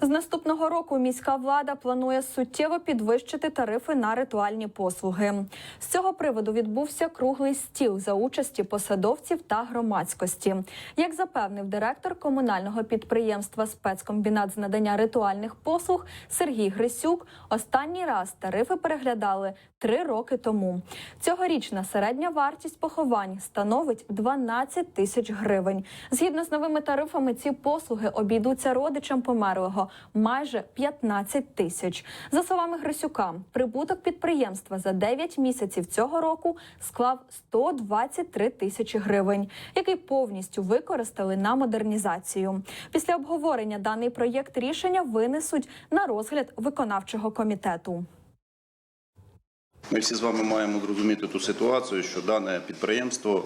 З наступного року міська влада планує суттєво підвищити тарифи на ритуальні послуги. З цього приводу відбувся круглий стіл за участі посадовців та громадськості. Як запевнив директор комунального підприємства спецкомбінат з надання ритуальних послуг Сергій Грисюк, останній раз тарифи переглядали три роки тому. Цьогорічна середня вартість поховань становить 12 тисяч гривень. Згідно з новими тарифами, ці послуги обійдуться родичам померлого майже 15 тисяч. За словами Грисюка, прибуток підприємства за 9 місяців цього року склав 123 тисячі гривень, який повністю використали на модернізацію. Після обговорення даний проєкт рішення винесуть на розгляд виконавчого комітету. Ми всі з вами маємо зрозуміти ту ситуацію, що дане підприємство,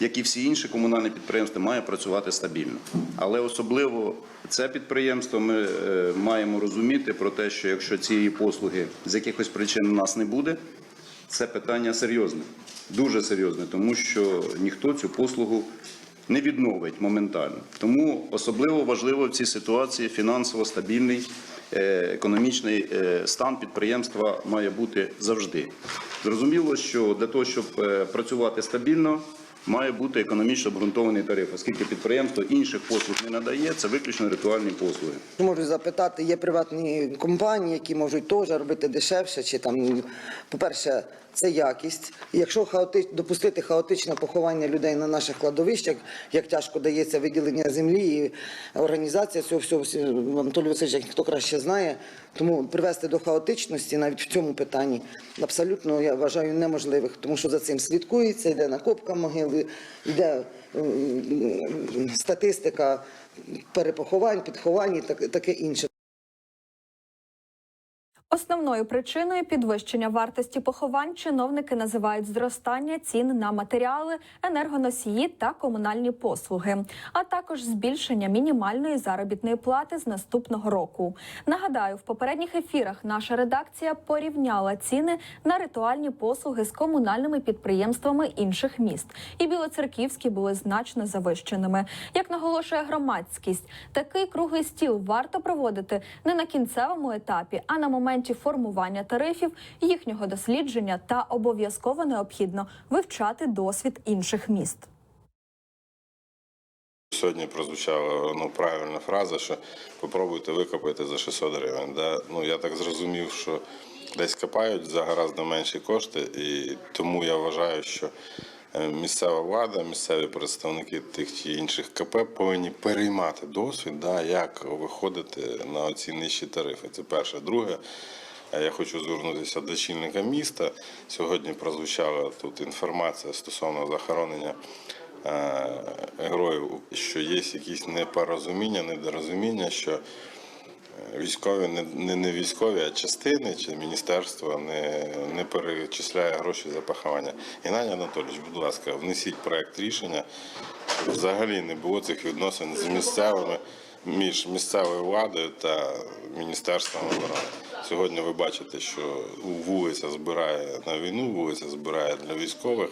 як і всі інші комунальні підприємства, має працювати стабільно. Але особливо це підприємство ми е, маємо розуміти про те, що якщо цієї послуги з якихось причин у нас не буде, це питання серйозне, дуже серйозне, тому що ніхто цю послугу не відновить моментально. Тому особливо важливо в цій ситуації фінансово стабільний е, економічний е, стан підприємства має бути завжди. Зрозуміло, що для того, щоб працювати стабільно, має бути економічно обґрунтований тариф, оскільки підприємство інших послуг не надає, це виключно ритуальні послуги. Можу запитати, є приватні компанії, які можуть теж робити дешевше, чи там, по-перше, це якість. Якщо хаотич, допустити хаотичне поховання людей на наших кладовищах, як тяжко дається виділення землі і організація цього всього, Анатолій Васильович, ніхто краще знає, тому привести до хаотичності навіть в цьому питанні абсолютно я вважаю неможливих, тому що за цим слідкується, йде накопка могили, йде статистика перепоховань, підховань і таке інше. Основною причиною підвищення вартості поховань чиновники називають зростання цін на матеріали, енергоносії та комунальні послуги, а також збільшення мінімальної заробітної плати з наступного року. Нагадаю, в попередніх ефірах наша редакція порівняла ціни на ритуальні послуги з комунальними підприємствами інших міст, і білоцерківські були значно завищеними. Як наголошує громадськість, такий круглий стіл варто проводити не на кінцевому етапі, а на моменті формування тарифів, їхнього дослідження та обов'язково необхідно вивчати досвід інших міст. Сьогодні прозвучала ну, правильна фраза, що попробуйте викопати за 600 гривень. Да? Ну, я так зрозумів, що десь копають за гораздо менші кошти, і тому я вважаю, що місцева влада, місцеві представники тих чи інших КП повинні переймати досвід, да, як виходити на оці нижчі тарифи. Це перше. Друге, е, я хочу звернутися до чільника міста. Сьогодні прозвучала тут інформація стосовно захоронення е, героїв, що є якісь непорозуміння, недорозуміння, що е, військові не, не, не військові, а частини чи міністерство не, не перечисляє гроші за поховання. Геннадій Анатолійович, будь ласка, внесіть проект рішення, взагалі не було цих відносин з місцевими між місцевою владою та міністерством оборони. Сьогодні ви бачите, що вулиця збирає на війну, вулиця збирає для військових.